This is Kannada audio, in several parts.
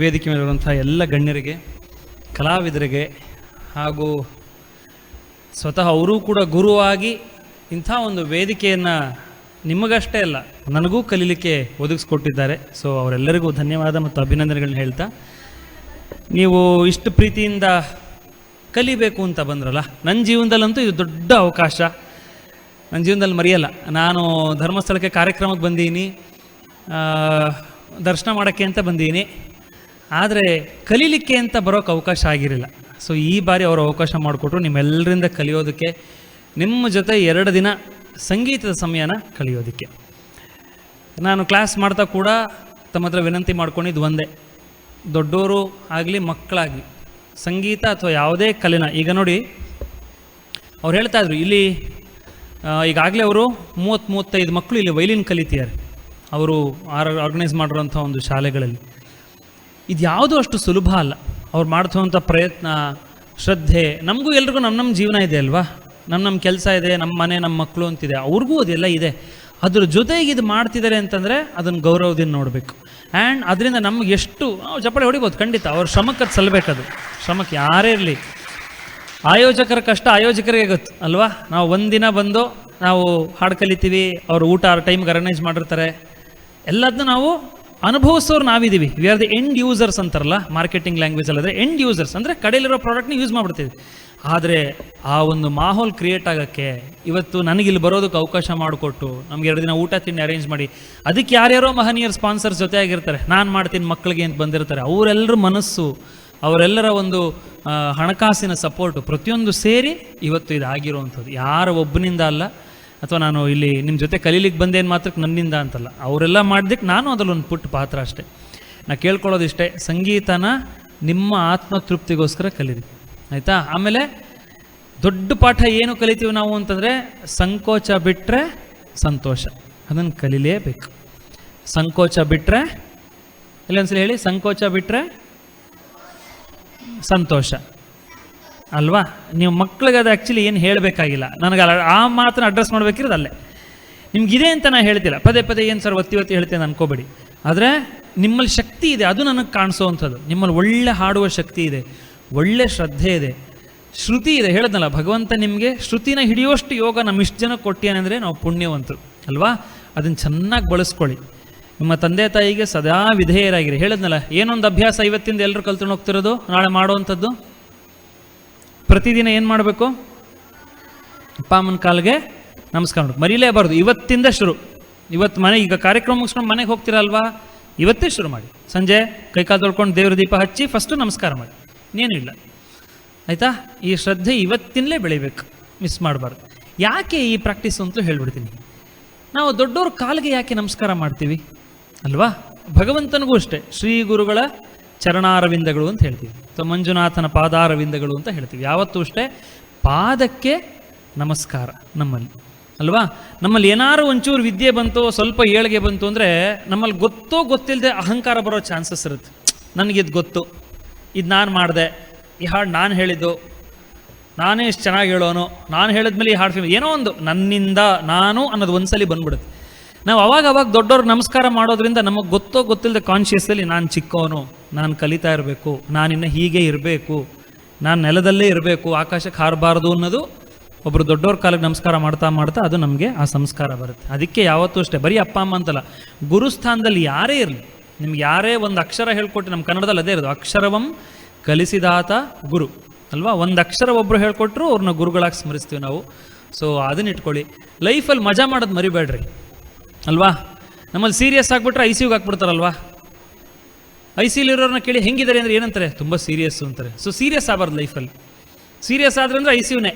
ವೇದಿಕೆ ಮೇಲಿರುವಂಥ ಎಲ್ಲ ಗಣ್ಯರಿಗೆ, ಕಲಾವಿದರಿಗೆ ಹಾಗೂ ಸ್ವತಃ ಅವರೂ ಕೂಡ ಗುರುವಾಗಿ ಇಂಥ ಒಂದು ವೇದಿಕೆಯನ್ನು ನಿಮಗಷ್ಟೇ ಅಲ್ಲ, ನನಗೂ ಕಲೀಲಿಕ್ಕೆ ಒದಗಿಸ್ಕೊಟ್ಟಿದ್ದಾರೆ. ಸೊ ಅವರೆಲ್ಲರಿಗೂ ಧನ್ಯವಾದ ಮತ್ತು ಅಭಿನಂದನೆಗಳನ್ನ ಹೇಳ್ತಾ, ನೀವು ಇಷ್ಟು ಪ್ರೀತಿಯಿಂದ ಕಲಿಬೇಕು ಅಂತ ಬಂದ್ರಲ್ಲ ನನ್ನ ಜೀವನದಲ್ಲಂತೂ ಇದು ದೊಡ್ಡ ಅವಕಾಶ. ನನ್ನ ಜೀವನದಲ್ಲಿ ಮರೆಯಲ್ಲ, ನಾನು ಧರ್ಮಸ್ಥಳಕ್ಕೆ ಕಾರ್ಯಕ್ರಮಕ್ಕೆ ಬಂದೀನಿ. ದರ್ಶನ ಮಾಡೋಕ್ಕೆ ಅಂತ ಬಂದೀನಿ. ಆದರೆ ಕಲೀಲಿಕ್ಕೆ ಅಂತ ಬರೋಕ್ಕೆ ಅವಕಾಶ ಆಗಿರಲಿಲ್ಲ. ಸೊ ಈ ಬಾರಿ ಅವರು ಅವಕಾಶ ಮಾಡಿಕೊಟ್ರು. ನಿಮ್ಮೆಲ್ಲರಿಂದ ಕಲಿಯೋದಕ್ಕೆ, ನಿಮ್ಮ ಜೊತೆ ಎರಡು ದಿನ ಸಂಗೀತದ ಸಮಯನ ಕಲಿಯೋದಕ್ಕೆ. ನಾನು ಕ್ಲಾಸ್ ಮಾಡ್ತಾ ಕೂಡ ತಮ್ಮ ಹತ್ರ ವಿನಂತಿ ಮಾಡ್ಕೊಂಡಿದ್ದು ಒಂದೇ. ದೊಡ್ಡವರು ಆಗಲಿ, ಮಕ್ಕಳಾಗಲಿ, ಸಂಗೀತ ಅಥವಾ ಯಾವುದೇ ಕಲೆನ, ಈಗ ನೋಡಿ, ಅವ್ರು ಹೇಳ್ತಾ ಇದ್ರು, ಇಲ್ಲಿ ಈಗಾಗಲೇ ಅವರು ಮೂವತ್ತು ಮೂವತ್ತೈದು ಮಕ್ಕಳು ಇಲ್ಲಿ ವೈಲಿನ್ ಕಲಿತಿದ್ದಾರೆ. ಅವರು ಆರ್ ಆರ್ಗನೈಸ್ ಮಾಡಿರೋಂಥ ಒಂದು ಶಾಲೆಗಳಲ್ಲಿ. ಇದು ಯಾವುದೂ ಅಷ್ಟು ಸುಲಭ ಅಲ್ಲ. ಅವ್ರು ಮಾಡ್ತೋವಂಥ ಪ್ರಯತ್ನ, ಶ್ರದ್ಧೆ, ನಮಗೂ ಎಲ್ರಿಗೂ ನಮ್ಮ ನಮ್ಮ ಜೀವನ ಇದೆ ಅಲ್ವಾ? ನಮ್ಮ ನಮ್ಮ ಕೆಲಸ ಇದೆ ನಮ್ಮ ಮನೆ ನಮ್ಮ ಮಕ್ಕಳು ಅಂತಿದೆ. ಅವ್ರಿಗೂ ಅದೆಲ್ಲ ಇದೆ. ಅದ್ರ ಜೊತೆಗೆ ಇದು ಮಾಡ್ತಿದ್ದಾರೆ ಅಂತಂದರೆ ಅದನ್ನು ಗೌರವದಿಂದ ನೋಡಬೇಕು. ಆ್ಯಂಡ್ ಅದರಿಂದ ನಮ್ಗೆ ಎಷ್ಟು ಚಪ್ಪಾಳೆ ಹೊಡಿಬೋದು, ಖಂಡಿತ. ಅವ್ರ ಶ್ರಮಕ್ಕೆ ಅದು. ಸಲ್ಲಬೇಕದು ಶ್ರಮಕ್ಕೆ ಯಾರೇ ಇರಲಿ. ಆಯೋಜಕರ ಕಷ್ಟ ಆಯೋಜಕರಿಗೆ ಗೊತ್ತು, ಅಲ್ವಾ? ನಾವು ಒಂದಿನ ಬಂದು ನಾವು ಹಾಡು ಕಲಿತೀವಿ, ಅವರು ಊಟ ಟೈಮ್ಗೆ ಅರೇಂಜ್ ಮಾಡಿರ್ತಾರೆ. ಎಲ್ಲದನ್ನ ನಾವು ಅನುಭವಿಸೋರು ನಾವಿದ್ದೀವಿ we are the end users ಅಂತಾರಲ್ಲ ಮಾರ್ಕೆಟಿಂಗ್ ಲ್ಯಾಂಗ್ವೇಜ್ ಅಲ್ಲದ್ರೆ ಎಂಡ್ ಯೂಸರ್ಸ್ ಅಂದರೆ ಕಡೆಯಲ್ಲಿರೋ ಪ್ರಾಡಕ್ಟ್ನ ಯೂಸ್ ಮಾಡ್ಬಿಡ್ತೀವಿ. ಆದರೆ ಆ ಒಂದು ಮಾಹೋಲ್ ಕ್ರಿಯೇಟ್ ಆಗೋಕ್ಕೆ ಇವತ್ತು ನನಗಿಲ್ಲಿ ಬರೋದಕ್ಕೆ ಅವಕಾಶ ಮಾಡಿಕೊಟ್ಟು ನಮ್ಗೆ ಎರಡು ದಿನ ಊಟ ತಿಂಡಿ ಅರೇಂಜ್ ಮಾಡಿ, ಅದಕ್ಕೆ ಯಾರ್ಯಾರೋ ಮಹನೀಯರ್ ಸ್ಪಾನ್ಸರ್ಸ್ ಜೊತೆ ಆಗಿರ್ತಾರೆ ನಾನು ಮಾಡ್ತೀನಿ ಮಕ್ಕಳಿಗೆ ಅಂತ ಬಂದಿರ್ತಾರೆ. ಅವರೆಲ್ಲರ ಮನಸ್ಸು, ಅವರೆಲ್ಲರ ಒಂದು ಹಣಕಾಸಿನ ಸಪೋರ್ಟು ಪ್ರತಿಯೊಂದು ಸೇರಿ ಇವತ್ತು ಇದಾಗಿರುವಂಥದ್ದು ಯಾರ ಒಬ್ಬನಿಂದ ಅಲ್ಲ ಅಥವಾ ನಾನು ಇಲ್ಲಿ ನಿಮ್ಮ ಜೊತೆ ಕಲೀಲಿಕ್ಕೆ ಬಂದೇನು ಮಾತ್ರಕ್ಕೆ ನನ್ನಿಂದ ಅಂತಲ್ಲ. ಅವರೆಲ್ಲ ಮಾಡಿದ್ದಕ್ಕೆ ನಾನು ಅದರಲ್ಲಿ ಒಂದು ಪುಟ್ಟ ಪಾತ್ರ ಅಷ್ಟೇ. ನಾ ಕೇಳ್ಕೊಳ್ಳೋದಿಷ್ಟೇ ಸಂಗೀತನ ನಿಮ್ಮ ಆತ್ಮತೃಪ್ತಿಗೋಸ್ಕರ ಕಲೀರಿ. ಆಯಿತಾ? ಆಮೇಲೆ ದೊಡ್ಡ ಪಾಠ ಏನು ಕಲಿತೀವಿ ನಾವು ಅಂತಂದರೆ, ಸಂಕೋಚ ಬಿಟ್ಟರೆ ಸಂತೋಷ. ಅದನ್ನು ಕಲೀಲೇಬೇಕು. ಸಂಕೋಚ ಬಿಟ್ಟರೆ ಇಲ್ಲೊಂದ್ಸಲ ಹೇಳಿ, ಸಂಕೋಚ ಬಿಟ್ಟರೆ ಸಂತೋಷ. ಅಲ್ವಾ? ನೀವು ಮಕ್ಳಿಗೆ ಅದು ಆ್ಯಕ್ಚುಲಿ ಏನು ಹೇಳಬೇಕಾಗಿಲ್ಲ. ನನಗೆ ಆ ಮಾತನ್ನ ಅಡ್ರೆಸ್ ಮಾಡಬೇಕಿರೋದು ಅಲ್ಲೇ. ನಿಮ್ಗಿದೆ ಅಂತ ನಾನು ಹೇಳ್ತಿಲ್ಲ. ಪದೇ ಪದೇ ಏನು ಸರ್ ಒತ್ತಿ ಒತ್ತಿ ಹೇಳ್ತೇನೆ ಅನ್ಕೋಬೇಡಿ. ಆದರೆ ನಿಮ್ಮಲ್ಲಿ ಶಕ್ತಿ ಇದೆ, ಅದು ನನಗೆ ಕಾಣಿಸೋವಂಥದ್ದು. ನಿಮ್ಮಲ್ಲಿ ಒಳ್ಳೆ ಹಾಡುವ ಶಕ್ತಿ ಇದೆ, ಒಳ್ಳೆ ಶ್ರದ್ಧೆ ಇದೆ, ಶ್ರುತಿ ಇದೆ. ಹೇಳದ್ನಲ್ಲ, ಭಗವಂತ ನಿಮಗೆ ಶ್ರುತಿನ ಹಿಡಿಯುವಷ್ಟು ಯೋಗ ನಮ್ಮ ಇಷ್ಟು ಜನ ಕೊಟ್ಟಿಯಾನೆಂದರೆ ನಾವು ಪುಣ್ಯವಂತರು, ಅಲ್ವಾ? ಅದನ್ನು ಚೆನ್ನಾಗಿ ಬಳಸ್ಕೊಳ್ಳಿ. ನಿಮ್ಮ ತಂದೆ ತಾಯಿಗೆ ಸದಾ ವಿಧೇಯರಾಗಿರಿ. ಹೇಳದ್ನಲ್ಲ, ಏನೊಂದು ಅಭ್ಯಾಸ ಇವತ್ತಿಂದ ಎಲ್ಲರೂ ಕಲ್ತ್ಕೊಂಡು ಹೋಗ್ತಿರೋದು? ನಾಳೆ ಮಾಡುವಂಥದ್ದು ಪ್ರತಿದಿನ ಏನು ಮಾಡಬೇಕು? ಅಪ್ಪ ಅಮ್ಮನ ಕಾಲಿಗೆ ನಮಸ್ಕಾರ ಮರಿಲೇಬಾರ್ದು ಮರೀಲೇಬಾರ್ದು. ಇವತ್ತಿಂದ ಶುರು. ಇವತ್ತು ಮನೆ, ಈಗ ಕಾರ್ಯಕ್ರಮ ಮುಗಿಸ್ಕೊಂಡು ಮನೆಗೆ ಹೋಗ್ತೀರಲ್ವಾ ಇವತ್ತೇ ಶುರು ಮಾಡಿ. ಸಂಜೆ ಕೈಕಾಲು ತೊಳ್ಕೊಂಡು ದೇವ್ರ ದೀಪ ಹಚ್ಚಿ ಫಸ್ಟು ನಮಸ್ಕಾರ ಮಾಡಿ. ಇನ್ನೇನಿಲ್ಲ ಆಯಿತಾ? ಈ ಶ್ರದ್ಧೆ ಇವತ್ತಿನಲೇ ಬೆಳಿಬೇಕು. ಮಿಸ್ ಮಾಡಬಾರ್ದು. ಯಾಕೆ ಈ ಪ್ರಾಕ್ಟೀಸ್ ಅಂತಲೂ ಹೇಳ್ಬಿಡ್ತೀನಿ. ನಾವು ದೊಡ್ಡವ್ರ ಕಾಲಿಗೆ ಯಾಕೆ ನಮಸ್ಕಾರ ಮಾಡ್ತೀವಿ? ಅಲ್ವಾ? ಭಗವಂತನಿಗೂ ಅಷ್ಟೇ. ಶ್ರೀ ಗುರುಗಳ ಚರಣಾರವಿಂದಗಳು ಅಂತ ಹೇಳ್ತೀವಿ. ಅಥವಾ ಮಂಜುನಾಥನ ಪಾದಾರವಿಂದಗಳು ಅಂತ ಹೇಳ್ತೀವಿ. ಯಾವತ್ತೂ ಅಷ್ಟೇ ಪಾದಕ್ಕೆ ನಮಸ್ಕಾರ ನಮ್ಮಲ್ಲಿ. ಅಲ್ವಾ? ನಮ್ಮಲ್ಲಿ ಏನಾರು ಒಂಚೂರು ವಿದ್ಯೆ ಬಂತು, ಸ್ವಲ್ಪ ಏಳಿಗೆ ಬಂತು ಅಂದರೆ ನಮ್ಮಲ್ಲಿ ಗೊತ್ತೋ ಗೊತ್ತಿಲ್ಲದೆ ಅಹಂಕಾರ ಬರೋ ಚಾನ್ಸಸ್ ಇರುತ್ತೆ. ನನಗಿದು ಗೊತ್ತು. ಇದು ನಾನು ಮಾಡಿದೆ. ಈ ಹಾಡು ನಾನು ಹೇಳಿದ್ದು. ನಾನೇ ಇಷ್ಟು ಚೆನ್ನಾಗಿ ಹೇಳೋನು. ನಾನು ಹೇಳಿದ್ಮೇಲೆ ಈ ಹಾಡು ಫೇಮಸ್ ಏನೋ ಒಂದು ನನ್ನಿಂದ, ನಾನು ಅನ್ನೋದು ಒಂದ್ಸಲಿ ಬಂದ್ಬಿಡುತ್ತೆ. ನಾವು ಅವಾಗ ಅವಾಗ ದೊಡ್ಡವ್ರಿಗೆ ನಮಸ್ಕಾರ ಮಾಡೋದ್ರಿಂದ ನಮಗೆ ಗೊತ್ತೋ ಗೊತ್ತಿಲ್ಲದೆ ಕಾನ್ಷಿಯಸ್ಸಲ್ಲಿ ನಾನು ಚಿಕ್ಕವನು ನಾನು ಕಲಿತಾ ಇರಬೇಕು, ನಾನಿನ್ನು ಹೀಗೆ ಇರಬೇಕು, ನಾನು ನೆಲದಲ್ಲೇ ಇರಬೇಕು, ಆಕಾಶಕ್ಕೆ ಹಾರಬಾರ್ದು ಅನ್ನೋದು ಒಬ್ಬರು ದೊಡ್ಡವ್ರ ಕಾಲಿಗೆ ನಮಸ್ಕಾರ ಮಾಡ್ತಾ ಮಾಡ್ತಾ ಅದು ನಮಗೆ ಆ ಸಂಸ್ಕಾರ ಬರುತ್ತೆ. ಅದಕ್ಕೆ ಯಾವತ್ತೂ ಅಷ್ಟೇ, ಬರೀ ಅಪ್ಪ, ಅಮ್ಮ ಅಂತಲ್ಲ, ಗುರುಸ್ಥಾನದಲ್ಲಿ ಯಾರೇ ಇರಲಿ, ನಿಮ್ಗೆ ಯಾರೇ ಒಂದು ಅಕ್ಷರ ಹೇಳ್ಕೊಟ್ಟು ನಮ್ಮ ಕನ್ನಡದಲ್ಲಿ ಅದೇ ಇರೋದು, ಅಕ್ಷರವಂ ಕಲಿಸಿದಾತ ಗುರು, ಅಲ್ವಾ? ಒಂದು ಅಕ್ಷರ ಒಬ್ಬರು ಹೇಳ್ಕೊಟ್ರು ಅವ್ರನ್ನ ಗುರುಗಳಾಗಿ ಸ್ಮರಿಸ್ತೀವಿ ನಾವು. ಸೊ ಅದನ್ನ ಇಟ್ಕೊಳ್ಳಿ. ಲೈಫಲ್ಲಿ ಮಜಾ ಮಾಡೋದು ಮರಿಬೇಡ್ರಿ, ಅಲ್ವಾ? ನಮ್ಮಲ್ಲಿ ಸೀರಿಯಸ್ ಆಗಿಬಿಟ್ರೆ ಐ ಸಿ ಯುಗೆ ಹಾಕ್ಬಿಡ್ತಾರಲ್ವಾ? ಐ ಸಿ ಇರೋರನ್ನ ಕೇಳಿ ಹೆಂಗಿದ್ದಾರೆ ಅಂದರೆ ಏನಂತಾರೆ? ತುಂಬ ಸೀರಿಯಸ್ಸು ಅಂತಾರೆ. ಸೊ ಸೀರಿಯಸ್ ಆಗಬಾರ್ದು ಲೈಫಲ್ಲಿ ಸೀರಿಯಸ್ ಆದ್ರೆ ಅಂದರೆ ಐ ಸಿ ಯುನೇ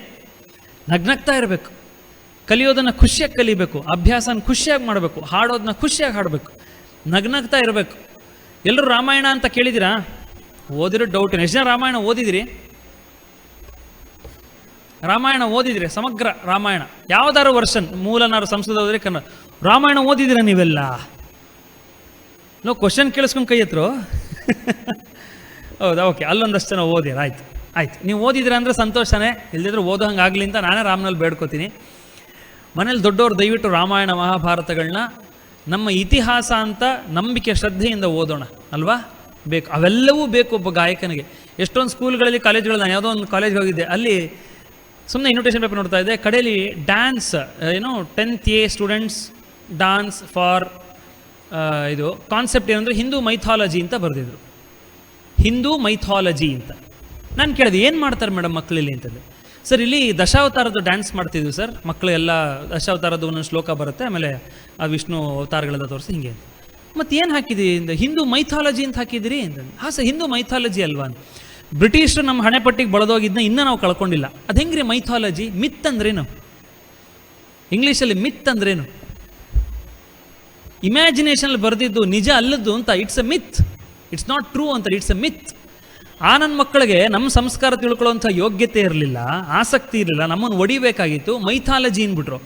ನಗ್ನಗ್ತಾ ಇರಬೇಕು. ಕಲಿಯೋದನ್ನು ಖುಷಿಯಾಗಿ ಕಲಿಬೇಕು. ಅಭ್ಯಾಸನ ಖುಷಿಯಾಗಿ ಮಾಡಬೇಕು. ಹಾಡೋದನ್ನ ಖುಷಿಯಾಗಿ ಹಾಡಬೇಕು. ನಗ್ನಗ್ತಾ ಇರಬೇಕು. ಎಲ್ಲರೂ ರಾಮಾಯಣ ಅಂತ ಕೇಳಿದಿರಾ ಓದಿರೋ ಡೌಟ್ ಎಷ್ಟು ಜನ ರಾಮಾಯಣ ಓದಿದಿರಿ? ರಾಮಾಯಣ ಓದಿದಿರಿ, ಸಮಗ್ರ ರಾಮಾಯಣ. ಯಾವ್ದಾರು ವರ್ಷನ್, ಮೂಲನಾರು ಸಂಸ್ಕೃತ ಓದಿದ್ರೆ ಕನ್ನಡ. ರಾಮಾಯಣ ಓದಿದಿರ ನೀವೆಲ್ಲ? ನಾವು ಕ್ವಶನ್ ಕೇಳಿಸ್ಕೊಂಡು ಕೈ ಎತ್ತರು ಹೌದಾ ಓಕೆ ಅಲ್ಲೊಂದಷ್ಟು ಜನ ಓದಿರ ಆಯ್ತು. ಆಯ್ತು. ನೀವು ಓದಿದ್ರೆ ಅಂದರೆ ಸಂತೋಷನೇ. ಇಲ್ಲದಿದ್ರೆ ಓದೋ ಹಂಗೆ ಆಗಲಿ ಅಂತ ನಾನೇ ರಾಮನಲ್ಲಿ ಬೇಡ್ಕೋತೀನಿ. ಮನೇಲಿ ದೊಡ್ಡವರು ದಯವಿಟ್ಟು ರಾಮಾಯಣ ಮಹಾಭಾರತಗಳನ್ನ ನಮ್ಮ ಇತಿಹಾಸ ಅಂತ ನಂಬಿಕೆ, ಶ್ರದ್ಧೆಯಿಂದ ಓದೋಣ, ಅಲ್ವಾ? ಬೇಕು. ಅವೆಲ್ಲವೂ ಬೇಕು ಒಬ್ಬ ಗಾಯಕನಿಗೆ. ಎಷ್ಟೊಂದು ಸ್ಕೂಲ್ಗಳಲ್ಲಿ, ಕಾಲೇಜ್ಗಳಲ್ಲಿ, ನಾನು ಯಾವುದೋ ಒಂದು ಕಾಲೇಜ್ಗೆ ಹೋಗಿದ್ದೆ. ಅಲ್ಲಿ ಸುಮ್ಮನೆ ಇನ್ವಿಟೇಷನ್ ಪೇಪರ್ ನೋಡ್ತಾ ಇದ್ದೆ. ಕಡೆಯಲ್ಲಿ ಡ್ಯಾನ್ಸ್ ಏನು tenth A students dance for ಇದು ಕಾನ್ಸೆಪ್ಟ್ ಏನಂದರೆ ಹಿಂದೂ ಮೈಥಾಲಜಿ ಅಂತ ಬರೆದಿದ್ರು. ಹಿಂದೂ ಮೈಥಾಲಜಿ ಅಂತ. ನಾನು ಕೇಳಿದೆ, ಏನು ಮಾಡ್ತಾರೆ ಮೇಡಮ್ ಮಕ್ಕಳಲ್ಲಿ ಅಂತಂದರೆ? ಸರ್, ಇಲ್ಲಿ ದಶಾವತಾರದ ಡ್ಯಾನ್ಸ್ ಮಾಡ್ತಿದ್ವಿ ಸರ್. ಮಕ್ಕಳು ಎಲ್ಲ ದಶಾವತಾರದ ಒಂದೊಂದು ಶ್ಲೋಕ ಬರುತ್ತೆ, ಆಮೇಲೆ ಆ ವಿಷ್ಣು ಅವತಾರಗಳೆಲ್ಲ ತೋರಿಸಿ ಹಿಂಗೆ ಮತ್ತು ಏನು ಹಾಕಿದ್ದೀರಿ ಇಂದ? ಹಿಂದೂ ಮೈಥಾಲಜಿ ಅಂತ ಹಾಕಿದಿರಿ ಅಂತಂದು ಹಾಂ ಸರ್, ಹಿಂದೂ ಮೈಥಾಲಜಿ ಅಲ್ವಾ ಬ್ರಿಟಿಷ್ ಬ್ರಿಟಿಷರು ನಮ್ಮ ಹಣೆಪಟ್ಟಿಗೆ ಬಳದೋಗಿದ್ದನ್ನ ಇನ್ನೂ ನಾವು ಕಳ್ಕೊಂಡಿಲ್ಲ. ಅದು ಹೆಂಗ್ರಿ ಮೈಥಾಲಜಿ ಮಿತ್ ಅಂದ್ರೇನು? ಇಂಗ್ಲೀಷಲ್ಲಿ ಮಿತ್ ಅಂದ್ರೇನು? ಇಮ್ಯಾಜಿನೇಷನ್ ಬರೆದಿದ್ದು ನಿಜ ಅಲ್ಲದ್ದು ಅಂತ it's a myth it's not true ಅಂತ ಇಟ್ಸ್ ಅ ಮಿತ್ ಆ ನನ್ನ ಮಕ್ಕಳಿಗೆ ನಮ್ಮ ಸಂಸ್ಕಾರ ತಿಳ್ಕೊಳ್ಳೋಂಥ ಯೋಗ್ಯತೆ ಇರಲಿಲ್ಲ, ಆಸಕ್ತಿ ಇರಲಿಲ್ಲ, ನಮ್ಮನ್ನು ಒಡಿಬೇಕಾಗಿತ್ತು ಮೈಥಾಲಜಿ ಅಂದ್ಬಿಟ್ರು.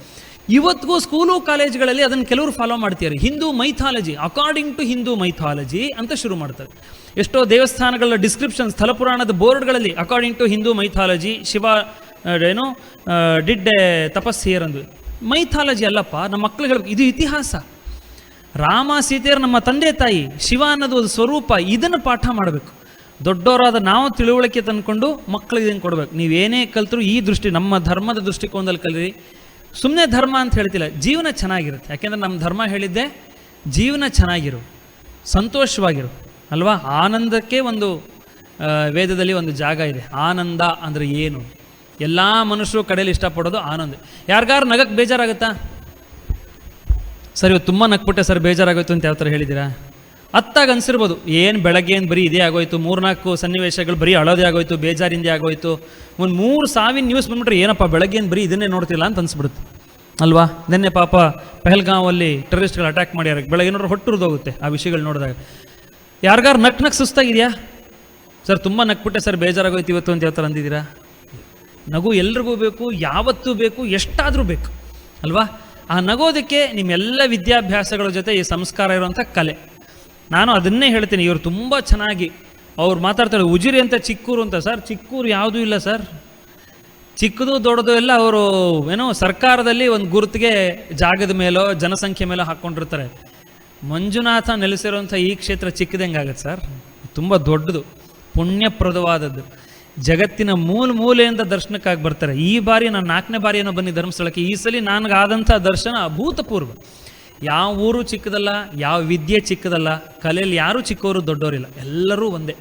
ಇವತ್ತಿಗೂ ಸ್ಕೂಲು ಕಾಲೇಜ್ಗಳಲ್ಲಿ ಅದನ್ನು ಕೆಲವರು ಫಾಲೋ ಮಾಡ್ತಿದ್ದಾರೆ Hindu mythology according to Hindu mythology ಅಂತ ಶುರು ಮಾಡ್ತಾರೆ. ಎಷ್ಟೋ ದೇವಸ್ಥಾನಗಳ ಡಿಸ್ಕ್ರಿಪ್ಷನ್ ಸ್ಥಳಪುರಾಣದ ಬೋರ್ಡ್ಗಳಲ್ಲಿ according to Hindu mythology Shiva ಏನು ಡಿಡ್ ತಪಸ್ ಹಿಯರ್ ಅಂದು ಮೈಥಾಲಜಿ ಅಲ್ಲಪ್ಪ ನಮ್ಮ ಮಕ್ಕಳಿಗೆ ಹೇಳಬೇಕು, ಇದು ಇತಿಹಾಸ. ರಾಮ ಸೀತೆಯರು ನಮ್ಮ ತಂದೆ ತಾಯಿ ಶಿವ ಅನ್ನೋದು ಒಂದು ಸ್ವರೂಪ, ಇದನ್ನು ಪಾಠ ಮಾಡಬೇಕು. ದೊಡ್ಡವರಾದ ನಾವು ತಿಳುವಳಿಕೆ ತಂದ್ಕೊಂಡು ಮಕ್ಕಳಿಗೆ ಇದನ್ನು ಕೊಡಬೇಕು. ನೀವೇನೇ ಕಲ್ತರೂ ಈ ದೃಷ್ಟಿ, ನಮ್ಮ ಧರ್ಮದ ದೃಷ್ಟಿಕೋನದಲ್ಲಿ ಕಲೀರಿ. ಸುಮ್ಮನೆ ಧರ್ಮ ಅಂತ ಹೇಳ್ತಿಲ್ಲ, ಜೀವನ ಚೆನ್ನಾಗಿರುತ್ತೆ. ಯಾಕೆಂದರೆ ನಮ್ಮ ಧರ್ಮ ಹೇಳಿದ್ದೆ, ಜೀವನ ಚೆನ್ನಾಗಿರು, ಸಂತೋಷವಾಗಿರು, ಅಲ್ವಾ? ಆನಂದಕ್ಕೆ ಒಂದು ವೇದದಲ್ಲಿ ಒಂದು ಜಾಗ ಇದೆ. ಆನಂದ ಅಂದರೆ ಏನು? ಎಲ್ಲ ಮನುಷ್ಯರು ಕಡೆಯಲ್ಲಿ ಇಷ್ಟಪಡೋದು ಆನಂದ. ಯಾರಿಗಾರು ನಗಕ್ಕೆ ಬೇಜಾರಾಗುತ್ತಾ? ಸರ್, ಇವತ್ತು ತುಂಬ ನಕ್ಬಿಟ್ಟೆ ಸರ್, ಬೇಜಾರಾಗೋಯ್ತು ಅಂತ ಯಾವ ಥರ ಹೇಳಿದ್ದೀರಾ? ಅತ್ತಾಗ ಅನ್ಸಿರ್ಬೋದು, ಏನು ಬೆಳಗ್ಗೆ ಏನು ಬರೀ ಇದೇ ಆಗೋಯ್ತು, ಮೂರ್ನಾಲ್ಕು ಸನ್ನಿವೇಶಗಳು ಬರೀ ಅಳೋದೇ ಆಗೋಯ್ತು, ಬೇಜಾರಿಂದೇ ಆಗೋಯ್ತು, ಒಂದು ಮೂರು ಸಾವಿನ ನ್ಯೂಸ್ ಬಂದ್ಬಿಟ್ರೆ ಏನಪ್ಪ, ಬೆಳಗ್ಗೆ ಏನು ಬರೀ ಇದನ್ನೇ ನೋಡ್ತಿಲ್ಲ ಅಂತ ಅನ್ಸಿಬಿಡುತ್ತೆ. ಅಲ್ವಾ? ನಿನ್ನೆ ಪಾಪ ಪೆಹಲ್ಗಾಂವಲ್ಲಿ ಟೆರರಿಸ್ಟ್ಗಳು ಅಟ್ಯಾಕ್ ಮಾಡ್ಯಾರ, ಬೆಳಗ್ಗೆ ನೋಡ್ರೆ ಹೊಟ್ಟುರಿದೋಗುತ್ತೆ ಆ ವಿಷಯಗಳು ನೋಡಿದಾಗ. ಯಾರಿಗಾರು ನಕ್ ನಕ್ ಸುಸ್ತಾಗಿದೆಯಾ? ಸರ್, ತುಂಬ ನಕ್ಬಿಟ್ಟೆ ಸರ್, ಬೇಜಾರಾಗೋಯ್ತು ಇವತ್ತು ಅಂತ ಯಾವ ಥರ ಅಂದಿದ್ದೀರಾ? ನಗು ಎಲ್ರಿಗೂ ಬೇಕು, ಯಾವತ್ತೂ ಬೇಕು, ಎಷ್ಟಾದರೂ ಬೇಕು. ಅಲ್ವಾ? ಆ ನಗೋದಕ್ಕೆ ನಿಮ್ಮೆಲ್ಲ ವಿದ್ಯಾಭ್ಯಾಸಗಳ ಜೊತೆ ಈ ಸಂಸ್ಕಾರ ಇರುವಂಥ ಕಲೆ. ನಾನು ಅದನ್ನೇ ಹೇಳ್ತೀನಿ, ಇವರು ತುಂಬ ಚೆನ್ನಾಗಿ ಅವ್ರು ಮಾತಾಡ್ತಾರೆ, ಉಜಿರಿ ಅಂತ ಚಿಕ್ಕೂರು ಅಂತ ಸರ್? ಚಿಕ್ಕೂರು ಯಾವುದೂ ಇಲ್ಲ ಸರ್. ಚಿಕ್ಕದು ದೊಡ್ಡದು ಎಲ್ಲ ಅವರು ಏನೋ ಸರ್ಕಾರದಲ್ಲಿ ಒಂದು ಗುರುತಿಗೆ ಜಾಗದ ಮೇಲೋ, ಜನಸಂಖ್ಯೆ ಮೇಲೋ ಹಾಕ್ಕೊಂಡಿರ್ತಾರೆ. ಮಂಜುನಾಥ ನೆಲೆಸಿರುವಂಥ ಈ ಕ್ಷೇತ್ರ ಚಿಕ್ಕದಂಗಾಗತ್ತೆ ಸರ್. ತುಂಬ ದೊಡ್ಡದು, ಪುಣ್ಯಪ್ರದವಾದದ್ದು. ಜಗತ್ತಿನ ಮೂಲ ಮೂಲೆಯಿಂದ ದರ್ಶನಕ್ಕಾಗಿ ಬರ್ತಾರೆ. ಈ ಬಾರಿ ನಾನು ನಾಲ್ಕನೇ ಬಾರಿ ಏನೋ ಬನ್ನಿ ಧರ್ಮಸ್ಥಳಕ್ಕೆ, ಈ ಸಲ ನನಗಾದಂಥ ದರ್ಶನ ಅಭೂತಪೂರ್ವ. ಯಾವ ಊರು ಚಿಕ್ಕದಲ್ಲ, ಯಾವ ವಿದ್ಯೆ ಚಿಕ್ಕದಲ್ಲ, ಕಲೆಯಲ್ಲಿ ಯಾರೂ ಚಿಕ್ಕವರು ದೊಡ್ಡವರಿಲ್ಲ, ಎಲ್ಲರೂ ಒಂದೇ.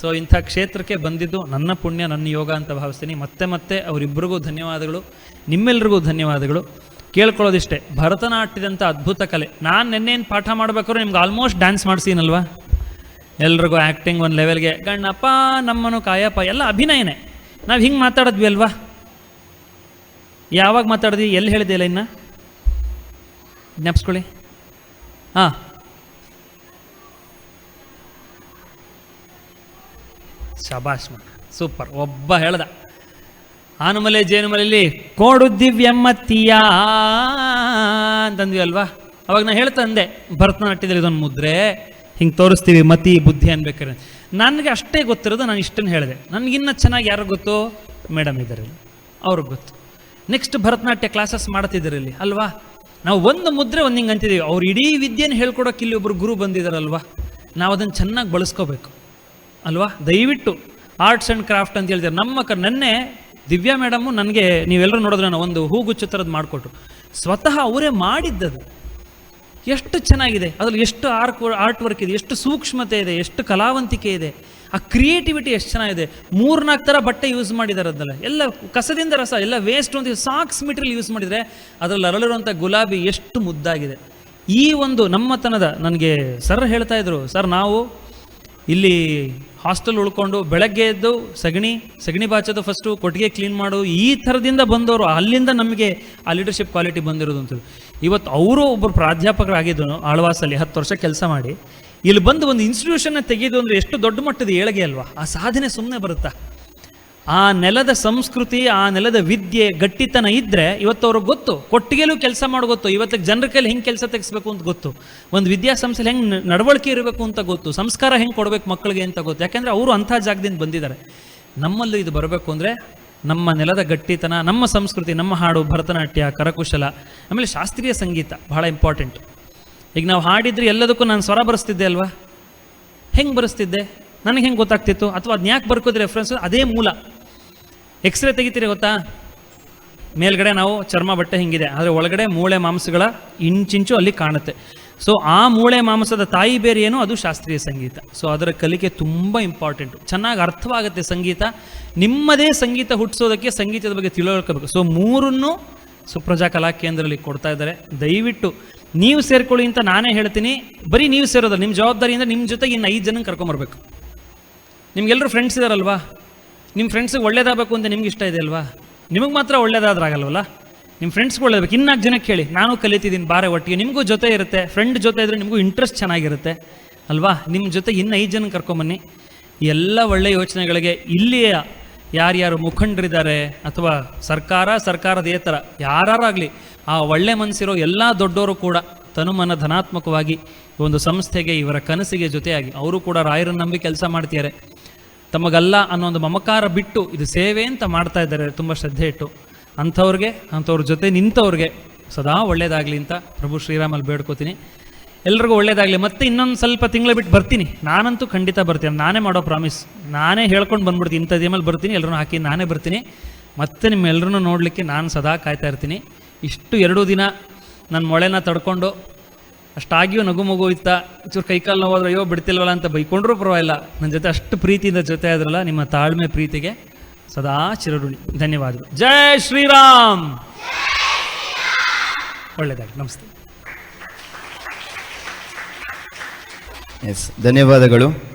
ಸೊ ಇಂಥ ಕ್ಷೇತ್ರಕ್ಕೆ ಬಂದಿದ್ದು ನನ್ನ ಪುಣ್ಯ, ನನ್ನ ಯೋಗ ಅಂತ ಭಾವಿಸ್ತೀನಿ. ಮತ್ತೆ ಮತ್ತೆ ಅವರಿಬ್ಬರಿಗೂ ಧನ್ಯವಾದಗಳು, ನಿಮ್ಮೆಲ್ರಿಗೂ ಧನ್ಯವಾದಗಳು. ಕೇಳ್ಕೊಳ್ಳೋದಿಷ್ಟೇ, ಭರತನಾಟ್ಯದಂಥ ಅದ್ಭುತ ಕಲೆ. ನಾನು ನಿನ್ನೇನು ಪಾಠ ಮಾಡಬೇಕಾದ್ರೂ ನಿಮ್ಗೆ ಆಲ್ಮೋಸ್ಟ್ ಡ್ಯಾನ್ಸ್ ಮಾಡಿಸೀನಲ್ವಾ? ಎಲ್ರಿಗೂ ಆ್ಯಕ್ಟಿಂಗ್ ಒಂದು ಲೆವೆಲ್ಗೆ ಗಣ್ಣಪ್ಪ, ನಮ್ಮನು ಕಾಯಪ್ಪ, ಎಲ್ಲ ಅಭಿನಯನೇ. ನಾವು ಹಿಂಗೆ ಮಾತಾಡಿದ್ವಿ ಅಲ್ವಾ? ಯಾವಾಗ ಮಾತಾಡಿದ್ವಿ? ಎಲ್ಲಿ ಹೇಳಿದೆಯಲ್ಲ ಇನ್ನು ಜ್ಞಾಪಿಸ್ಕೊಳ್ಳಿ. ಹಾಂ. ಶಬಾಷ್ ಸೂಪರ್. ಒಬ್ಬ ಹೇಳ್ದ. ಆನುಮಲೆ ಜೇನುಮಲೆಯಲ್ಲಿ ಕೋಡು ದಿವ್ಯಮ್ಮತ್ತಿಯ ಅಂತಂದ್ವಿ ಅಲ್ವಾ? ಅವಾಗ ನಾನು ಹೇಳ್ತಂದೆ, ಭರತನಾಟ್ಯದಲ್ಲಿ ಇದೊಂದು ಮುದ್ರೆ. ಹಿಂಗೆ ತೋರಿಸ್ತೀವಿ, ಮತಿ, ಬುದ್ಧಿ ಅನ್ಬೇಕಾರೆ. ನನಗೆ ಅಷ್ಟೇ ಗೊತ್ತಿರೋದು ನಾನು ಇಷ್ಟನ್ನು ಹೇಳಿದೆ. ನನಗಿನ್ನ ಚೆನ್ನಾಗಿ ಯಾರು ಗೊತ್ತು ಮೇಡಮ್ ಇದ್ದಾರೆ ಅವ್ರಿಗೆ ಗೊತ್ತು. ನೆಕ್ಸ್ಟ್ ಭರತನಾಟ್ಯ ಕ್ಲಾಸಸ್ ಮಾಡ್ತಿದ್ದೀರಲ್ಲಿ ಅಲ್ವಾ? ನಾವು ಒಂದು ಮುದ್ರೆ ಒಂದು ಹಿಂಗೆ ಅಂತಿದ್ದೀವಿ ಅವ್ರು ಇಡೀ ವಿದ್ಯೆನ ಹೇಳ್ಕೊಡೋಕೆ ಇಲ್ಲಿ ಒಬ್ಬರು ಗುರು ಬಂದಿದ್ದಾರಲ್ವಾ ನಾವು ಅದನ್ನು ಚೆನ್ನಾಗಿ ಬಳಸ್ಕೋಬೇಕು. ಅಲ್ವಾ? ದಯವಿಟ್ಟು ಆರ್ಟ್ಸ್ ಆ್ಯಂಡ್ ಕ್ರಾಫ್ಟ್ ಅಂತ ಹೇಳ್ತಾರೆ ನಮ್ಮ ಕ, ನೆನ್ನೆ ದಿವ್ಯಾ ಮೇಡಮು ನನಗೆ ನೀವೆಲ್ಲರೂ ನೋಡಿದ್ರೆ ನಾನು ಒಂದು ಹೂಗುಚ್ಚು ಥರದ್ದು ಮಾಡಿಕೊಟ್ರು. ಸ್ವತಃ ಅವರೇ ಮಾಡಿದ್ದದು. ಎಷ್ಟು ಚೆನ್ನಾಗಿದೆ. ಅದರಲ್ಲಿ ಎಷ್ಟು ಆರ್ಕ್ ಆರ್ಟ್ ವರ್ಕ್ ಇದೆ, ಎಷ್ಟು ಸೂಕ್ಷ್ಮತೆ ಇದೆ, ಎಷ್ಟು ಕಲಾವಂತಿಕೆ ಇದೆ. ಆ ಕ್ರಿಯೇಟಿವಿಟಿ ಎಷ್ಟು ಚೆನ್ನಾಗಿದೆ. ಮೂರ್ನಾಲ್ಕು ಥರ ಬಟ್ಟೆ ಯೂಸ್ ಮಾಡಿದ್ದಾರೆ ಅದನ್ನೆಲ್ಲ ಎಲ್ಲ ಕಸದಿಂದ ರಸ, ಎಲ್ಲ ವೇಸ್ಟ್ ಒಂದು ಸಾಕ್ಸ್ ಮೆಟೀರಿಯಲ್ ಯೂಸ್ ಮಾಡಿದರೆ ಅದರಲ್ಲಿ ಅರಳಿರುವಂಥ ಗುಲಾಬಿ ಎಷ್ಟು ಮುದ್ದಾಗಿದೆ. ಈ ಒಂದು ನಮ್ಮತನದ ನನಗೆ ಸರ್ ಹೇಳ್ತಾ ಇದ್ರು ಸರ್ ನಾವು ಇಲ್ಲಿ ಹಾಸ್ಟೆಲ್ ಉಳ್ಕೊಂಡು ಬೆಳಗ್ಗೆ ಎದ್ದು ಸಗಣಿ ಸಗಣಿ ಬಾಚೋದು ಫಸ್ಟು ಕೊಟ್ಟಿಗೆ ಕ್ಲೀನ್ ಮಾಡು, ಈ ಥರದಿಂದ ಬಂದವರು ಅಲ್ಲಿಂದ ನಮಗೆ ಆ ಲೀಡರ್ಶಿಪ್ ಕ್ವಾಲಿಟಿ ಬಂದಿರೋದು. ಅಂತೇಳಿ ಇವತ್ತು ಅವರು ಒಬ್ಬರು ಪ್ರಾಧ್ಯಾಪಕರಾಗಿದ್ದು ಆಳ್ವಾಸಲ್ಲಿ ಹತ್ತು ವರ್ಷ ಕೆಲಸ ಮಾಡಿ. ಇಲ್ಲಿ ಬಂದು ಒಂದು ಇನ್ಸ್ಟಿಟ್ಯೂಷನ್ನ ತೆಗೆಯೋದು ಅಂದರೆ ಎಷ್ಟು ದೊಡ್ಡ ಮಟ್ಟದ ಏಳಿಗೆ ಅಲ್ವಾ? ಆ ಸಾಧನೆ ಸುಮ್ಮನೆ ಬರುತ್ತಾ? ಆ ನೆಲದ ಸಂಸ್ಕೃತಿ, ಆ ನೆಲದ ವಿದ್ಯೆ ಗಟ್ಟಿತನ ಇದ್ದರೆ ಇವತ್ತು ಅವ್ರಿಗೆ ಗೊತ್ತು. ಕೊಟ್ಟಿಗೆಲೂ ಕೆಲಸ ಮಾಡಿ ಗೊತ್ತು. ಇವತ್ತು ಜನರ ಕೈಲಿ ಹೆಂಗೆ ಕೆಲಸ ತೆಗಿಸ್ಬೇಕು ಅಂತ ಗೊತ್ತು. ಒಂದು ವಿದ್ಯಾಸಂಸ್ಥೆಲಿ ಹೆಂಗೆ ನಡವಳಿಕೆ ಇರಬೇಕು ಅಂತ ಗೊತ್ತು. ಸಂಸ್ಕಾರ ಹೆಂಗೆ ಕೊಡಬೇಕು ಮಕ್ಕಳಿಗೆ ಅಂತ ಗೊತ್ತು. ಯಾಕೆಂದರೆ ಅವರು ಅಂಥ ಜಾಗದಿಂದ ಬಂದಿದ್ದಾರೆ. ನಮ್ಮಲ್ಲೂ ಇದು ಬರಬೇಕು ಅಂದರೆ ನಮ್ಮ ನೆಲದ ಗಟ್ಟಿತನ, ನಮ್ಮ ಸಂಸ್ಕೃತಿ, ನಮ್ಮ ಹಾಡು, ಭರತನಾಟ್ಯ, ಕರಕುಶಲ, ಆಮೇಲೆ ಶಾಸ್ತ್ರೀಯ ಸಂಗೀತ ಬಹಳ ಇಂಪಾರ್ಟೆಂಟ್ ಈಗ ನಾವು ಹಾಡಿದ್ರೆ ಎಲ್ಲದಕ್ಕೂ ನಾನು ಸ್ವರ ಬರೆಸ್ತಿದ್ದೆ ಅಲ್ವಾ? ಹೆಂಗೆ ಬರೆಸ್ತಿದ್ದೆ? ನನಗೆ ಹೆಂಗೆ ಗೊತ್ತಾಗ್ತಿತ್ತು? ಅಥವಾ ಅದನ್ನ ಯಾಕೆ ಬರ್ಕೋದು ರೆಫರೆನ್ಸ್ ಅದೇ ಮೂಲ. ಎಕ್ಸ್ರೇ ತೆಗಿತೀರಿ ಗೊತ್ತಾ? ಮೇಲ್ಗಡೆ ನಾವು ಚರ್ಮ ಬಟ್ಟೆ ಹಿಂಗಿದೆ, ಆದರೆ ಒಳಗಡೆ ಮೂಳೆ ಮಾಂಸಗಳ ಇಂಚಿಂಚು ಅಲ್ಲಿ ಕಾಣುತ್ತೆ. ಸೊ ಆ ಮೂಳೆ ಮಾಂಸದ ತಾಯಿ ಬೇರೆ ಏನು? ಅದು ಶಾಸ್ತ್ರೀಯ ಸಂಗೀತ. ಸೊ ಅದರ ಕಲಿಕೆ ತುಂಬ ಇಂಪಾರ್ಟೆಂಟು ಚೆನ್ನಾಗಿ ಅರ್ಥವಾಗುತ್ತೆ ಸಂಗೀತ. ನಿಮ್ಮದೇ ಸಂಗೀತ ಹುಟ್ಟಿಸೋದಕ್ಕೆ ಸಂಗೀತದ ಬಗ್ಗೆ ತಿಳುವಳ್ಕೋಬೇಕು ಸೊ ಮೂರನ್ನು ಸುಪ್ರಜಾ ಕಲಾ ಕೇಂದ್ರದಲ್ಲಿ ಕೊಡ್ತಾ ಇದ್ದಾರೆ. ದಯವಿಟ್ಟು ನೀವು ಸೇರ್ಕೊಳ್ಳಿ ಅಂತ ನಾನೇ ಹೇಳ್ತೀನಿ. ಬರೀ ನೀವು ಸೇರೋದಲ್ಲ. ನಿಮ್ಮ ಜವಾಬ್ದಾರಿಯಿಂದ ನಿಮ್ಮ ಜೊತೆಗೆ ಇನ್ನು ಐದು ಜನಕ್ಕೆ ಕರ್ಕೊಂಬರ್ಬೇಕು. ನಿಮ್ಗೆಲ್ಲರೂ ಫ್ರೆಂಡ್ಸ್ ಇದಾರಲ್ವಾ? ನಿಮ್ಮ ಫ್ರೆಂಡ್ಸಿಗೆ ಒಳ್ಳೇದಾಗಬೇಕು ಅಂತ ನಿಮ್ಗೆ ಇಷ್ಟ ಇದೆ ಅಲ್ವಾ ನಿಮಗೆ ಮಾತ್ರ ಒಳ್ಳೇದಾದ್ರಾಗಲ್ವಲ್ಲ? ನಿಮ್ಮ ಫ್ರೆಂಡ್ಸ್ಗೆ ಒಳ್ಳೇದಬೇಕು ಇನ್ನಾಲ್ಕು ಜನಕ್ಕೆ ಕೇಳಿ. ನಾನು ಕಲಿತಿದ್ದೀನಿ ಬಾರೆ ಒಟ್ಟಿಗೆ. ನಿಮಗೂ ಜೊತೆ ಇರುತ್ತೆ. ಫ್ರೆಂಡ್ ಜೊತೆ ಇದ್ದರೆ ನಿಮಗೂ ಇಂಟ್ರೆಸ್ಟ್ ಚೆನ್ನಾಗಿರುತ್ತೆ. ಅಲ್ವಾ? ನಿಮ್ಮ ಜೊತೆ ಇನ್ನು ಐದು ಜನ ಕರ್ಕೊಂಬನ್ನಿ. ಎಲ್ಲ ಒಳ್ಳೆಯ ಯೋಚನೆಗಳಿಗೆ ಇಲ್ಲಿಯ ಯಾರ್ಯಾರು ಮುಖಂಡರಿದ್ದಾರೆ ಅಥವಾ ಸರ್ಕಾರ ಸರ್ಕಾರದೇತರ ಯಾರಾಗಲಿ ಆ ಒಳ್ಳೆ ಮನಸ್ಸಿರೋ ಎಲ್ಲ ದೊಡ್ಡವರು ಕೂಡ ತನುಮನ ಧನಾತ್ಮಕವಾಗಿ ಒಂದು ಸಂಸ್ಥೆಗೆ ಇವರ ಕನಸಿಗೆ ಜೊತೆಯಾಗಿ, ಅವರು ಕೂಡ ರಾಯರನ್ನು ನಂಬಿ ಕೆಲಸ ಮಾಡ್ತಿದ್ದಾರೆ. ತಮಗಲ್ಲ ಅನ್ನೋ ಒಂದು ಮಮಕಾರ ಬಿಟ್ಟು ಇದು ಸೇವೆ ಅಂತ ಮಾಡ್ತಾ ಇದ್ದಾರೆ, ತುಂಬ ಶ್ರದ್ಧೆ ಇಟ್ಟು. ಅಂಥವ್ರಿಗೆ, ಅಂಥವ್ರ ಜೊತೆ ನಿಂತವ್ರಿಗೆ ಸದಾ ಒಳ್ಳೇದಾಗಲಿ ಅಂತ ಪ್ರಭು ಶ್ರೀರಾಮಲ್ಲಿ ಬೇಡ್ಕೋತೀನಿ. ಎಲ್ರಿಗೂ ಒಳ್ಳೇದಾಗಲಿ. ಮತ್ತೆ ಇನ್ನೊಂದು ಸ್ವಲ್ಪ ತಿಂಗಳು ಬಿಟ್ಟು ಬರ್ತೀನಿ. ನಾನಂತೂ ಖಂಡಿತ ಬರ್ತೀನಿ. ನಾನೇ ಮಾಡೋ ಪ್ರಾಮಿಸ್. ನಾನೇ ಹೇಳ್ಕೊಂಡು ಬಂದ್ಬಿಡ್ತೀನಿ. ಇಂಥ ಟೈಮಲ್ಲಿ ಬರ್ತೀನಿ. ಎಲ್ಲರೂ ಹಾಕಿ ನಾನೇ ಬರ್ತೀನಿ. ಮತ್ತೆ ನಿಮ್ಮೆಲ್ಲರೂ ನೋಡಲಿಕ್ಕೆ ನಾನು ಸದಾ ಕಾಯ್ತಾ ಇರ್ತೀನಿ. ಇಷ್ಟು ಎರಡು ದಿನ ನನ್ನ ಮೊಳೆನ ತಡ್ಕೊಂಡು ಅಷ್ಟಾಗಿಯೂ ನಗು ಮಗು ಇತ್ತ, ಚೂರು ಕೈಕಾಲು ನೋವಾದ್ರೆ ಅಯ್ಯೋ, ಬಿಡ್ತಿಲ್ವಲ್ಲ ಅಂತ ಬೈಕೊಂಡ್ರೂ ಪರವಾಗಿಲ್ಲ. ನನ್ನ ಜೊತೆ ಅಷ್ಟು ಪ್ರೀತಿಯಿಂದ ಜೊತೆ ಆದ್ರಲ್ಲ, ನಿಮ್ಮ ತಾಳ್ಮೆ ಪ್ರೀತಿಗೆ ಸದಾ ಚಿರಋಣಿ. ಧನ್ಯವಾದಗಳು. ಜೈ ಶ್ರೀರಾಮ್. ಒಳ್ಳೆಯದಾಗಿ ನಮಸ್ತೆ. ಎಸ್ ಧನ್ಯವಾದಗಳು.